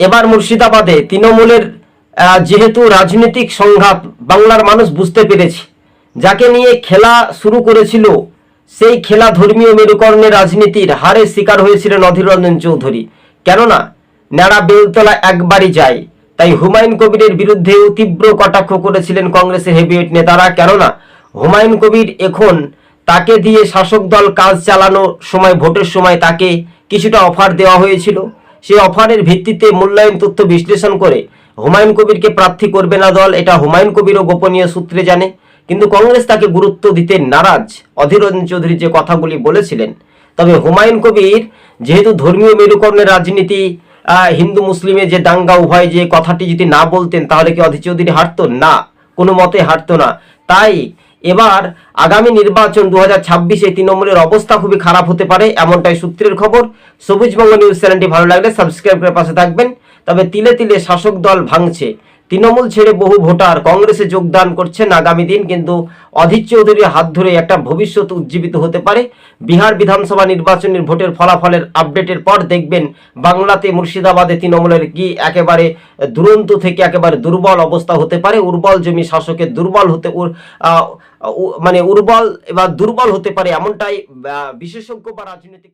এবার মুর্শিদাবাদে তৃণমূলের যেহেতু রাজনৈতিক সংঘাত, বাংলার মানুষ বুঝতে পেরেছে। যাকে নিয়ে খেলা শুরু করেছিল, সেই খেলা ধর্মীয় মেরুকরণের রাজনীতির হারে শিকার হয়েছিলেন অধীর রঞ্জন চৌধুরী। কেননা ন্যাড়া বেলতলা একবারই যায়। তাই হুমায়ুন কবিরের বিরুদ্ধেও তীব্র কটাক্ষ করেছিলেন কংগ্রেসের হেভিওয়েট নেতারা। কেননা, হুমায়ুন কবির এখন তাকে দিয়ে শাসক দল কাজ চালানোর সময়, ভোটের সময় তাকে কিছুটা অফার দেওয়া হয়েছিল। সেই অফারের ভিত্তিতে মূল্যায়ন তথ্য বিশ্লেষণ করে হুমায়ুন কবিরকে প্রার্থী করবে না দল, এটা হুমায়ুন কবিরও গোপনীয় সূত্রে জানে। কিন্তু কংগ্রেস তাকে গুরুত্ব দিতে নারাজ অধীর রঞ্জন চৌধুরী যে কথাগুলি বলেছিলেন। তবে হুমায়ুন কবির যেহেতু ধর্মীয় মেরুকরণের রাজনীতি হিন্দু মুসলিমের যে দাঙ্গা, উভয় যে কথাটি যদি না বলতেন, তাহলে কি অধীর চৌধুরী হারতো? না, কোনো মতে হারতো না। তাই এবার আগামী নির্বাচন দু হাজার ছাব্বিশে তৃণমূলের অবস্থা খুবই খারাপ হতে পারে, এমনটাই সূত্রের খবর। সবুজবঙ্গ নিউজ চ্যানেলটি ভালো লাগলে সাবস্ক্রাইব করে পাশে থাকবেন। তবে তিলে তিলে শাসক দল ভাঙছে। তৃণমূল ছেড়ে বহু ভোটার কংগ্রেসে যোগদান করছেন আগামী দিন, কিন্তু অধীর চৌধুরীর হাত ধরে একটা ভবিষ্যৎ উজ্জীবিত হতে পারে। বিহার বিধানসভা নির্বাচনের ভোটের ফলাফলের আপডেটের পর দেখবেন, বাংলাতে মুর্শিদাবাদে তৃণমূলের কি একেবারে দুরন্ত থেকে একেবারে দুর্বল অবস্থা হতে পারে। উর্বল জমি শাসকের দুর্বল হতে মানে উর্বল বা দুর্বল হতে পারে এমনটাই বিশেষজ্ঞ বা রাজনৈতিক